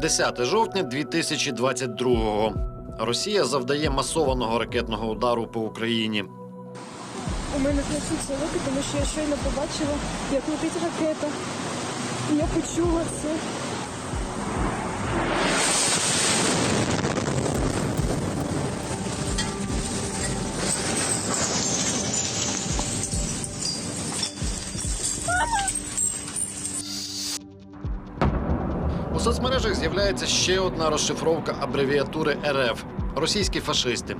10 жовтня 2022-го. Росія завдає масованого ракетного удару по Україні. У мене трясуться руки, тому що я щойно побачила, як летить ракета. Я почула це. Соцмережах з'являється ще одна розшифровка абревіатури РФ російські фашисти.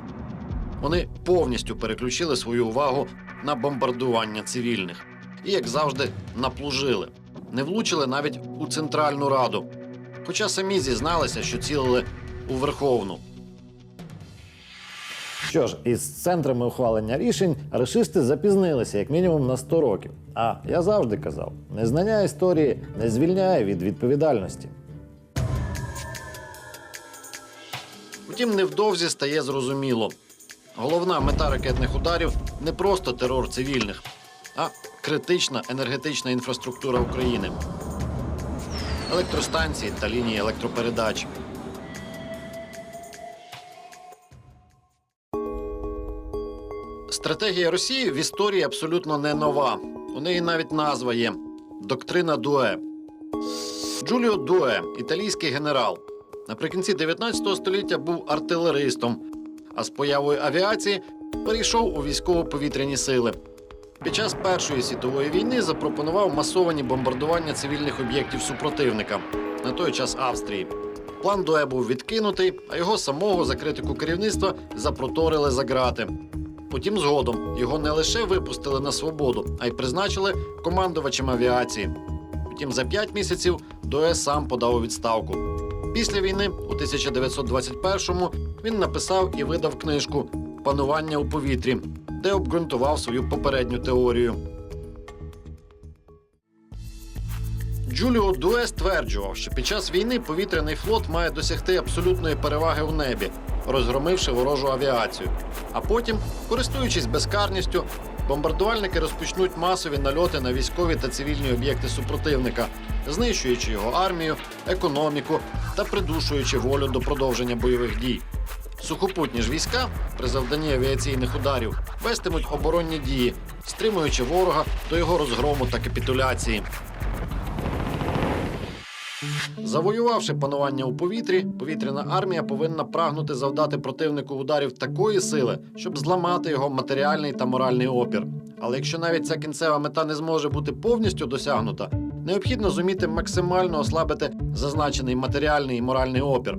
Вони повністю переключили свою увагу на бомбардування цивільних і, як завжди, наплужили. Не влучили навіть у Центральну Раду. Хоча самі зізналися, що цілили у Верховну. Що ж, із центрами ухвалення рішень рашисти запізнилися як мінімум на 100 років. А я завжди казав: незнання історії не звільняє від відповідальності. Втім, невдовзі стає зрозуміло. Головна мета ракетних ударів не просто терор цивільних, а критична енергетична інфраструктура України. Електростанції та лінії електропередач. Стратегія Росії в історії абсолютно не нова. У неї навіть назва є доктрина Дуе. Джуліо Дуе, італійський генерал, наприкінці 19 століття був артилеристом, а з появою авіації перейшов у військово-повітряні сили. Під час Першої світової війни запропонував масовані бомбардування цивільних об'єктів супротивника на той час Австрії. План Дуе був відкинутий, а його самого за критику керівництва запроторили за ґрати. Потім згодом його не лише випустили на свободу, а й призначили командувачем авіації. Втім, за п'ять місяців Дуе сам подав у відставку. Після війни, у 1921-му, він написав і видав книжку Панування у повітрі, де обґрунтував свою попередню теорію. Джуліо Дуе стверджував, що під час війни повітряний флот має досягти абсолютної переваги в небі, розгромивши ворожу авіацію. А потім, користуючись безкарністю, бомбардувальники розпочнуть масові нальоти на військові та цивільні об'єкти супротивника, знищуючи його армію, економіку та придушуючи волю до продовження бойових дій. Сухопутні ж війська при завданні авіаційних ударів вестимуть оборонні дії, стримуючи ворога до його розгрому та капітуляції. Завоювавши панування у повітрі, повітряна армія повинна прагнути завдати противнику ударів такої сили, щоб зламати його матеріальний та моральний опір. Але якщо навіть ця кінцева мета не зможе бути повністю досягнута, необхідно зуміти максимально ослабити зазначений матеріальний і моральний опір.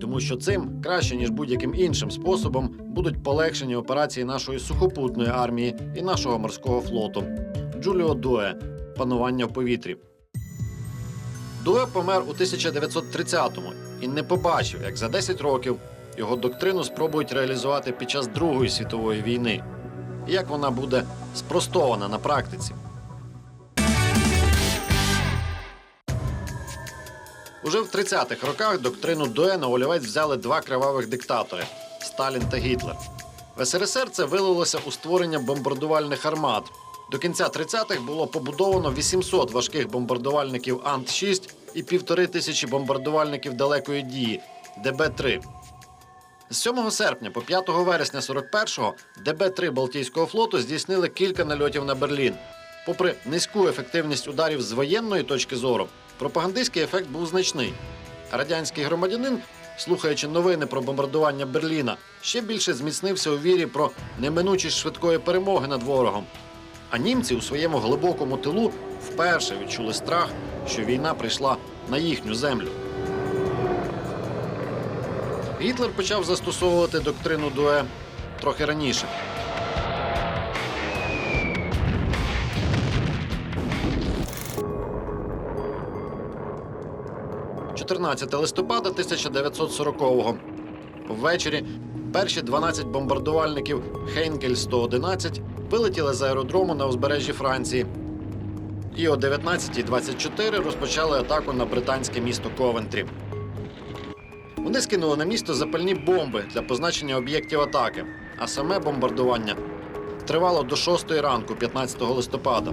Тому що цим краще ніж будь-яким іншим способом будуть полегшені операції нашої сухопутної армії і нашого морського флоту. Джуліо Дуе панування в повітрі. Дуе помер у 1930-му і не побачив, як за 10 років його доктрину спробують реалізувати під час Другої світової війни, і як вона буде спростована на практиці. Уже в 30-х роках доктрину Дуе на олівець взяли два кривавих диктатори Сталін та Гітлер. В СРСР це вилилося у створення бомбардувальних армат. До кінця 30-х було побудовано 800 важких бомбардувальників Ант-6 і півтори тисячі бомбардувальників далекої дії ДБ-3. З 7 серпня по 5 вересня 41-го ДБ-3 Балтійського флоту здійснили кілька нальотів на Берлін. Попри низьку ефективність ударів з воєнної точки зору, пропагандистський ефект був значний. Радянський громадянин, слухаючи новини про бомбардування Берліна, ще більше зміцнився у вірі про неминучість швидкої перемоги над ворогом. А німці у своєму глибокому тилу вперше відчули страх, що війна прийшла на їхню землю. Гітлер почав застосовувати доктрину Дуе трохи раніше. – 14 листопада 1940-го. Ввечері перші 12 бомбардувальників Хейнкель 111 вилетіли з аеродрому на узбережжі Франції. І о 19.24 розпочали атаку на британське місто Ковентрі. Вони скинули на місто запальні бомби для позначення об'єктів атаки, а саме бомбардування тривало до 6 ранку, 15 листопада.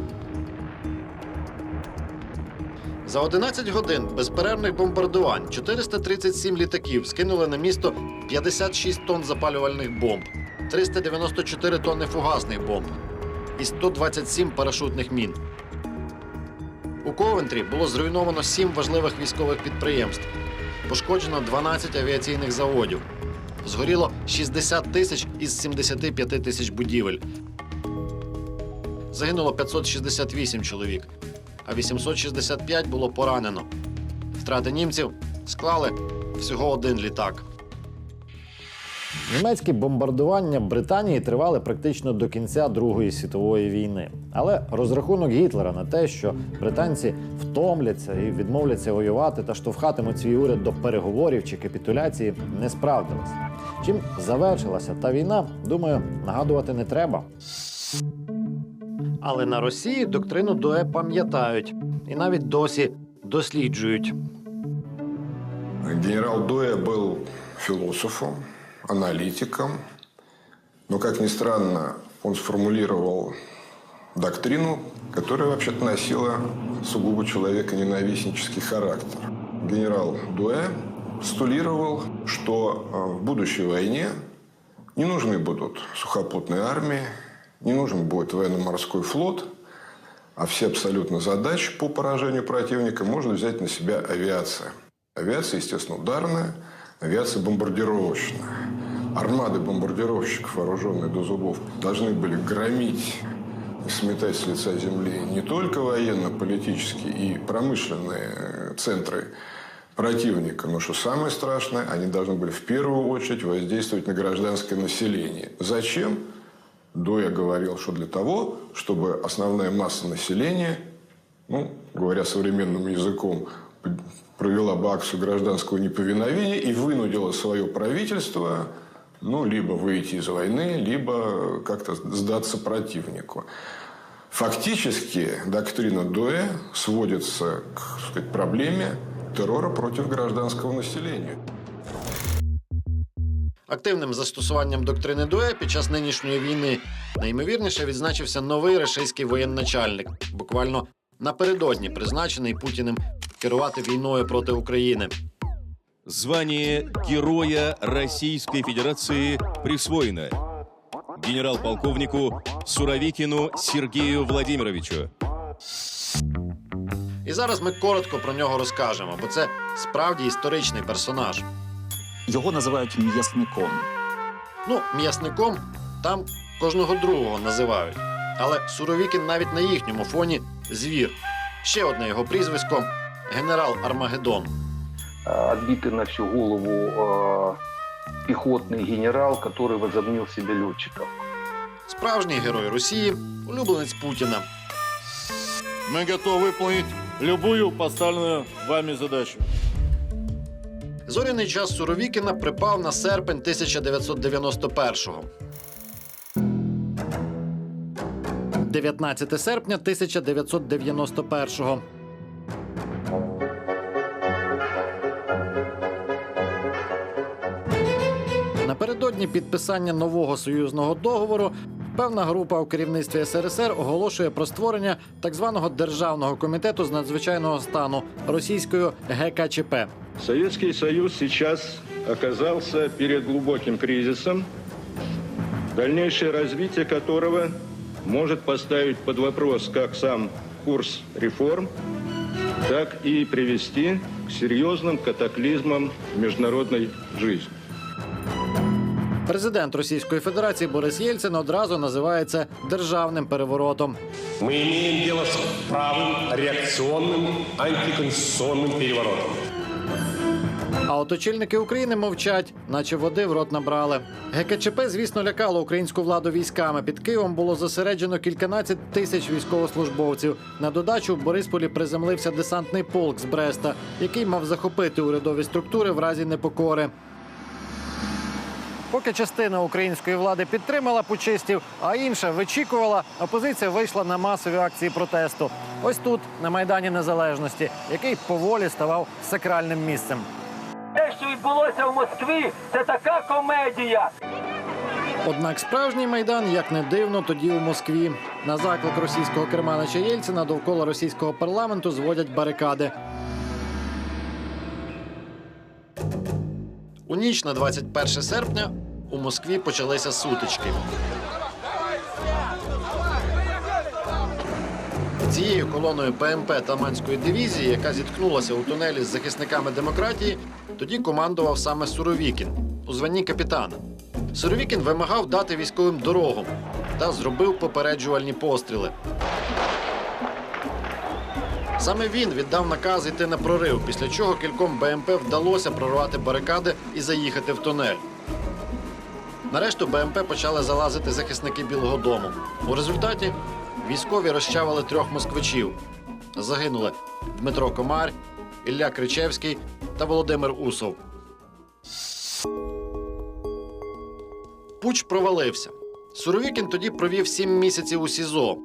За 11 годин безперервних бомбардувань 437 літаків скинули на місто 56 тонн запалювальних бомб, 394 тонни фугасних бомб і 127 парашутних мін. У Ковентрі було зруйновано 7 важливих військових підприємств, пошкоджено 12 авіаційних заводів, згоріло 60 тисяч із 75 тисяч будівель. Загинуло 568 чоловік, а 865 було поранено. Втрати німців склали всього один літак. Німецькі бомбардування Британії тривали практично до кінця Другої світової війни. Але розрахунок Гітлера на те, що британці втомляться і відмовляться воювати та штовхатимуть свій уряд до переговорів чи капітуляції, не справдилися. Чим завершилася та війна, думаю, нагадувати не треба. Але на Росії доктрину Дуе пам'ятають і навіть досі досліджують. Генерал Доя был философом, аналитиком, но, как ни странно, он сформулировал доктрину, которая вообще-то носила сугубо человеконенавистнический характер. Генерал Дуэ стулировал, что э, в будущей войне не нужны будут сухопутные армии, не нужен будет военно-морской флот, а все абсолютно задачи по поражению противника может взять на себя авиация. Авиация, естественно, ударная, авиация бомбардировочная. Армады бомбардировщиков, вооруженные до зубов, должны были громить сметать с лица земли не только военно-политические и промышленные э, центры противника, но что самое страшное, они должны были в первую очередь воздействовать на гражданское население. Зачем? Доя говорил, что для того, чтобы основная масса населения, ну, говоря современным языком, провела бы акцию гражданского неповиновения и вынудила свое правительство, ну, либо выйти из войны, либо как-то сдаться противнику. Фактически доктрина Дуэ сводится к так сказать, проблеме террора против гражданского населения. Активним застосуванням доктрини Дуе під час нинішньої війни найімовірніше відзначився новий рашистський воєначальник, буквально напередодні призначений Путіним керувати війною проти України. Звание Героя Российской Федерации присвоено генерал-полковнику Суровикину Сергею Владимировичу. І зараз ми коротко про нього розкажемо, бо це справді історичний персонаж. Його називають м'ясником. Ну, м'ясником там кожного другого називають. Але Суровікін навіть на їхньому фоні звір. Ще одне його прізвисько генерал Армагеддон. э, отбитый на всю голову э, пехотный генерал, который возомнил себя летчиком. Справжній герой Росії, улюбленець Путіна. Мы готовы выполнить любую поставленную вами задачу. Зоряний час Суровікіна припав на серпень 1991-го. 19 серпня 1991-го. Напередодні підписання нового союзного договору певна група у керівництві СРСР оголошує про створення так званого державного комітету з надзвичайного стану російською ГКЧП. Советский Союз сейчас оказался перед глубоким кризисом, дальнейшее развитие которого может поставить под вопрос как сам курс реформ, так и привести к серьезным катаклизмам международной жизни. Президент Російської Федерації Борис Єльцин одразу називається державним переворотом. Мы имеем дело с правым, реакционным, антиконституционным переворотом. А от очільники України мовчать, наче води в рот набрали. ГКЧП, звісно, лякало українську владу військами. Під Києвом було зосереджено кільканадцять тисяч військовослужбовців. На додачу в Борисполі приземлився десантний полк з Бреста, який мав захопити урядові структури в разі непокори. Поки частина української влади підтримала пучистів, а інша вичікувала, опозиція вийшла на масові акції протесту. Ось тут, на Майдані Незалежності, який поволі ставав сакральним місцем. Те, що відбулося в Москві, це така комедія. Однак справжній майдан, як не дивно, тоді у Москві. На заклик російського керманича Єльцина довкола російського парламенту зводять барикади. У ніч на 21 серпня у Москві почалися сутички. Цією колоною ПМП Таманської дивізії, яка зіткнулася у тунелі з захисниками демократії, тоді командував саме Суровікін у званні капітана. Суровікін вимагав дати військовим дорогу та зробив попереджувальні постріли. Саме він віддав наказ йти на прорив, після чого кільком БМП вдалося прорвати барикади і заїхати в тунель. Нарешту БМП почали залазити захисники Білого Дому. У результаті військові розчавили трьох москвичів. Загинули Дмитро Комар, Ілля Кричевський та Володимир Усов. Пуч провалився. Суровікін тоді провів сім місяців у СІЗО,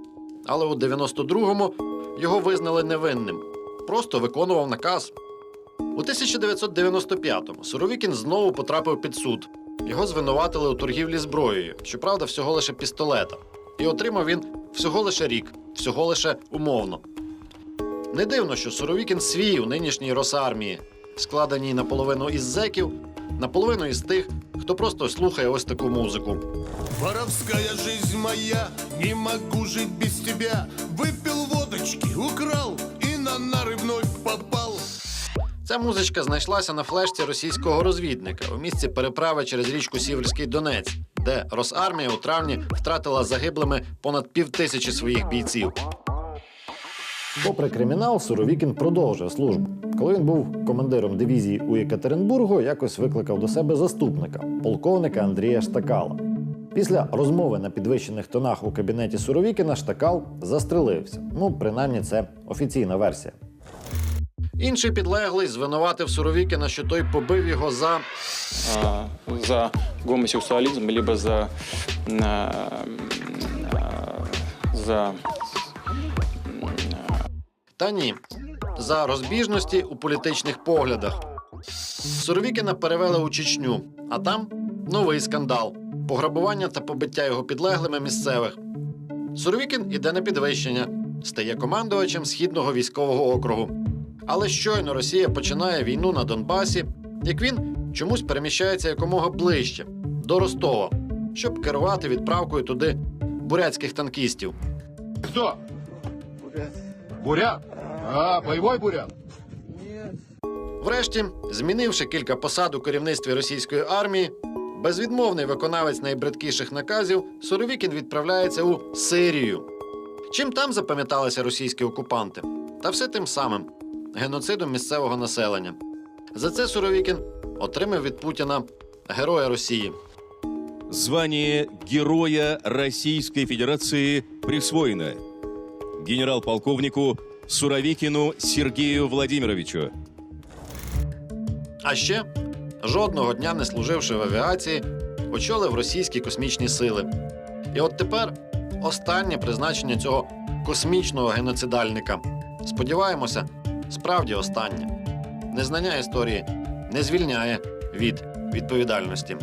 але у 92-му його визнали невинним. Просто виконував наказ. У 1995-му Суровікін знову потрапив під суд. Його звинуватили у торгівлі зброєю, щоправда, всього лише пістолета. І отримав він всього лише рік, всього лише умовно. Не дивно, що Суровікін свій у нинішній Росармії, складеній наполовину із зеків, наполовину із тих, хто просто слухає ось таку музику. Воровская жизнь моя, не могу жить без тебя. Выпил водочки, украл и на нары вновь попал. Ця музичка знайшлася на флешці російського розвідника у місці переправи через річку Сіверський Донець, де Росармія у травні втратила загиблими понад півтисячі своїх бійців. Попри кримінал, Суровікін продовжив службу. Коли він був командиром дивізії у Єкатеринбургу, якось викликав до себе заступника, полковника Андрія Штакала. Після розмови на підвищених тонах у кабінеті Суровікіна Штакал застрелився. Ну, принаймні, це офіційна версія. Інший підлеглий звинуватив Суровікіна, що той побив його за а, за гомосексуализм, либо за, а, а, за та ні, за розбіжності у політичних поглядах. Суровікіна перевели у Чечню, а там новий скандал пограбування та побиття його підлеглими місцевих. Суровікін іде на підвищення, стає командувачем східного військового округу. Але щойно Росія починає війну на Донбасі, як він чомусь переміщається якомога ближче до Ростова, щоб керувати відправкою туди бурятських танкістів. Кто? Бурят. А, боевой бурят? Врешті, змінивши кілька посад у керівництві російської армії, безвідмовний виконавець найбридкіших наказів, Суровікін відправляється у Сирію. Чим там запам'яталися російські окупанти? Та все тим самим геноцидом місцевого населення. За це Суровікін отримав від Путіна Героя Росії. Звание Героя Российской Федерации присвоено генерал-полковнику Суровикину Сергею Владимировичу. А ще жодного дня не служивши в авіації, очолив російські космічні сили. І от тепер останнє призначення цього космічного геноцидальника. Сподіваємося, справді останнє. Незнання історії не звільняє від відповідальності.